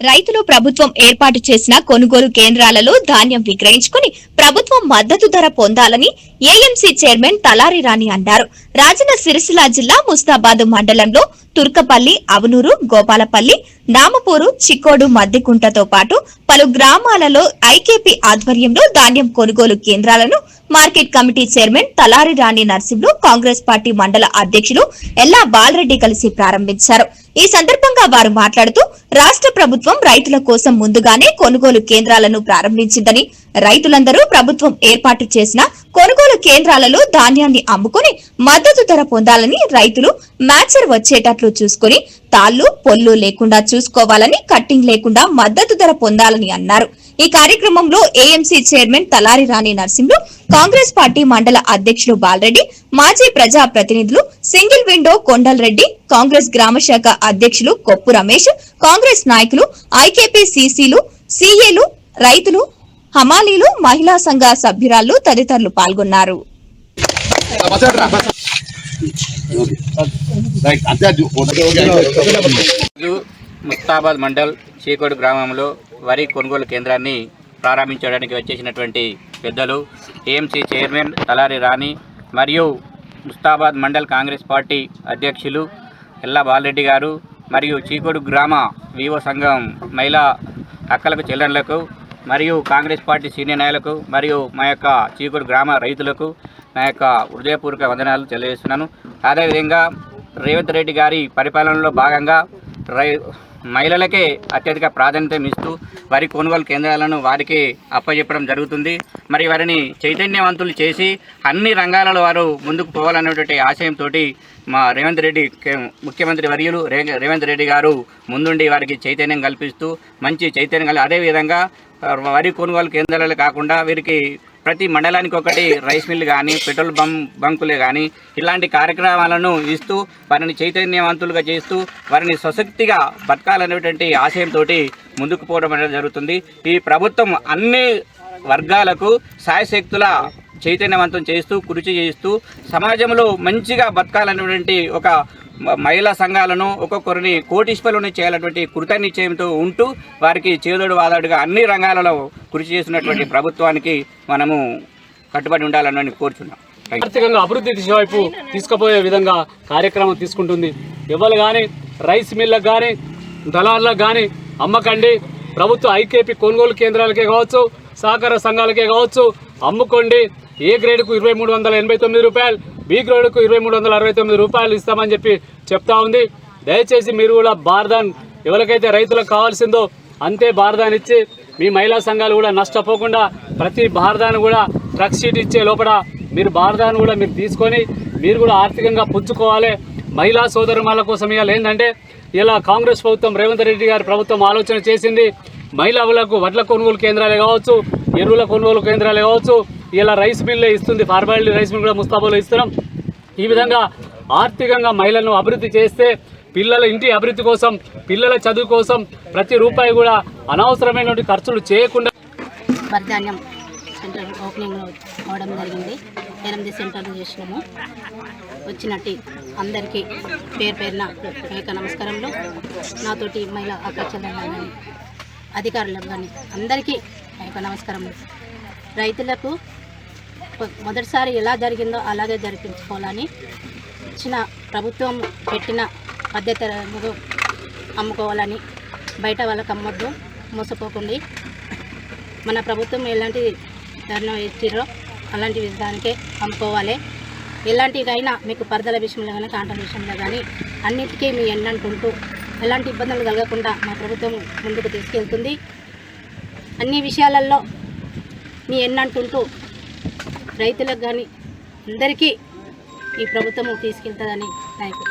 రైతులు ప్రభుత్వం ఏర్పాటు చేసిన కొనుగోలు కేంద్రాలలో ధాన్యం విక్రయించుకుని ప్రభుత్వం మద్దతు ధర పొందాలని ఏఎంసీ చైర్మన్ తలారి రాణి అన్నారు. రాజన్న సిరిసిల్ల జిల్లా ముస్తాబాద్ మండలంలో తుర్కపల్లి అవనూరు గోపాలపల్లి నామపూరు చిక్కోడు మద్దికుంటతో పాటు పలు గ్రామాలలో ఐకేపీ ఆధ్వర్యంలో ధాన్యం కొనుగోలు కేంద్రాలను market committee chairman Talari Rani Narsimhulu Congress party మండల అధ్యక్షులు ఎల్లా బాలరెడ్డి కలిసి ప్రారంభించారు. ఈ సందర్భంగా వారు మాట్లాడుతూ రాష్ట్ర ప్రభుత్వం రైతుల కోసం ముందుగానే కొనుగోలు కేంద్రాలను ప్రారంభించిందని రైతులందరూ ప్రభుత్వం ఏర్పాటు చేసిన కొనుగోలు కేంద్రాలలో ధాన్యాన్ని అమ్ముకుని మద్దతు ధర పొందాలని రైతులు మ్యాచర్ వచ్చేటట్లు చూసుకుని తాళ్ళు పొల్లు లేకుండా చూసుకోవాలని కట్టింగ్ లేకుండా మద్దతు ధర పొందాలని అన్నారు. ఈ కార్యక్రమంలో AMC chairman Talari Rani Narasimhulu Congress party మండల అధ్యక్షులు బాలరెడ్డి మాజీ ప్రజా ప్రతినిధులు సింగిల్ విండో కొండల్ కాంగ్రెస్ గ్రామశాఖ అధ్యక్షులు కొప్పు రమేష్ కాంగ్రెస్ నాయకులు ఐకేపీ సీసీలు సీఏలు రైతులు హమాలీలు మహిళా సంఘ సభ్యురాలు తదితరులు పాల్గొన్నారు. ముస్తాబాద్ మండల్ చీకోడు గ్రామంలో వరి కొనుగోలు కేంద్రాన్ని ప్రారంభించడానికి వచ్చేసినటువంటి పెద్దలు టీఎంసీ చైర్మన్ తలారి రాణి మరియు ముస్తాబాద్ మండల్ కాంగ్రెస్ పార్టీ అధ్యక్షులు ఎల్లా బాలరెడ్డి గారు మరియు చీకోడు గ్రామ వివో సంఘం మహిళా అక్కలకు చెల్లెళ్ళకు మరియు కాంగ్రెస్ పార్టీ సీనియర్ నాయకులకు మరియు మా యొక్క చీకూరు గ్రామ రైతులకు నా యొక్క హృదయపూర్వక వందనాలు తెలియజేస్తున్నాను. అదేవిధంగా రేవంత్ రెడ్డి గారి పరిపాలనలో భాగంగా రై మహిళలకే అత్యధిక ప్రాధాన్యత ఇస్తూ వారి కొనుగోలు కేంద్రాలను వారికి అప్పచెప్పడం జరుగుతుంది. మరి వారిని చైతన్యవంతులు చేసి అన్ని రంగాలలో వారు ముందుకు పోవాలనేటువంటి ఆశయంతో మా రేవంత్ రెడ్డి కే- ముఖ్యమంత్రి వర్యులు రేవంత్ రెడ్డి గారు ముందుండి వారికి చైతన్యం కల్పిస్తూ మంచి చైతన్యం కలి అదేవిధంగా వరి కొనుగోలు కేంద్రాలు కాకుండా వీరికి ప్రతి మండలానికి ఒకటి రైస్ మిల్ కానీ పెట్రోల్ బం బంకులే కానీ ఇలాంటి కార్యక్రమాలను ఇస్తూ వారిని చైతన్యవంతులుగా చేస్తూ వారిని స్వశక్తిగా బతకాలనేటువంటి ఆశయంతో ముందుకు పోవడం అనేది జరుగుతుంది. ఈ ప్రభుత్వం అన్ని వర్గాలకు సాయశక్తుల చైతన్యవంతం చేస్తూ కృషి చేస్తూ సమాజంలో మంచిగా బతకాలనేటువంటి ఒక మహిళా సంఘాలను ఒక్కొక్కరిని కోటీశ్వరుని చేయాలన్నటువంటి కృతనిశ్చయంతో ఉంటూ వారికి చేదోడు వాదాడుగా అన్ని రంగాలలో కృషి చేసినటువంటి ప్రభుత్వానికి మనము కట్టుబడి ఉండాలని కోరుచున్నాం. ఆర్థికంగా అభివృద్ధి దిశ వైపు తీసుకుపోయే విధంగా కార్యక్రమం తీసుకుంటుంది. ఎవరు కానీ రైస్ మిల్లకు కానీ దళార్లకు కానీ అమ్మకండి. ప్రభుత్వ ఐకేపీ కొనుగోలు కేంద్రాలకే కావచ్చు సహకార సంఘాలకే కావచ్చు అమ్ముకోండి. ఏ గ్రేడ్కు ఇరవై మూడు వందల ఎనభై తొమ్మిది రూపాయలు బి గ్రేడ్కు ఇరవై మూడు వందల అరవై తొమ్మిది రూపాయలు ఇస్తామని చెప్పి చెప్తా ఉంది. దయచేసి మీరు కూడా బార్దాన్ ఎవరికైతే రైతులకు కావాల్సిందో అంతే బార్దాన్ ఇచ్చి మీ మహిళా సంఘాలు కూడా నష్టపోకుండా ప్రతి బార్దాను కూడా ట్రక్ షీట్ ఇచ్చే లోపల మీరు బార్దాను కూడా మీరు తీసుకొని మీరు కూడా ఆర్థికంగా పుంజుకోవాలి మహిళా సోదరుమాల కోసం ఇవాళ ఏంటంటే ఇలా కాంగ్రెస్ ప్రభుత్వం రేవంత్ రెడ్డి గారి ప్రభుత్వం ఆలోచన చేసింది. మహిళలకు వడ్ల కొనుగోలు కేంద్రాలే కావచ్చు ఎరువుల కొనుగోలు కేంద్రాలే కావచ్చు ఇలా రైస్ మిల్లే ఇస్తుంది ఫార్మాలిటీ రైస్ మిల్ కూడా ముస్తాబాలో ఇస్తున్నాం. ఈ విధంగా ఆర్థికంగా మహిళలను అభివృద్ధి చేస్తే పిల్లల ఇంటి అభివృద్ధి కోసం పిల్లల చదువు కోసం ప్రతి రూపాయి కూడా అనవసరమైనటువంటి ఖర్చులు చేయకుండా ప్రాధాన్యం సెంటర్ ఓపెనింగ్ అవడం జరిగింది. ఎనిమిది సెంటర్లు చేసినాము. వచ్చినట్టు అందరికీ పేరు పేరున యొక్క నమస్కారంలో నాతోటి మహిళా అక్క చెల్లెళ్ళు కానీ అధికారులకు కానీ అందరికీ ఆ యొక్క నమస్కారములు. రైతులకు మొదటిసారి ఎలా జరిగిందో అలాగే జరిపించుకోవాలని ఇచ్చిన ప్రభుత్వం పెట్టిన పద్ధతి అమ్ముకోవాలని బయట వాళ్ళకి అమ్మొద్దు మోసపోకండి. మన ప్రభుత్వం ఎలాంటి ధర్నం ఇచ్చిర్రో అలాంటి విధానికే అమ్ముకోవాలి. ఎలాంటివైనా మీకు పరదల విషయంలో కానీ కాంట్రాక్ట్ విషయంలో కానీ అన్నిటికీ మీ ఎన్నంటుంటూ ఎలాంటి ఇబ్బందులు కలగకుండా మా ప్రభుత్వం ముందుకు తీసుకెళ్తుంది. అన్ని విషయాలలో మీ ఎన్నంటుంటూ రైతులకు కానీ అందరికీ ఈ ప్రభుత్వం తీసుకెళ్తుందని నాకు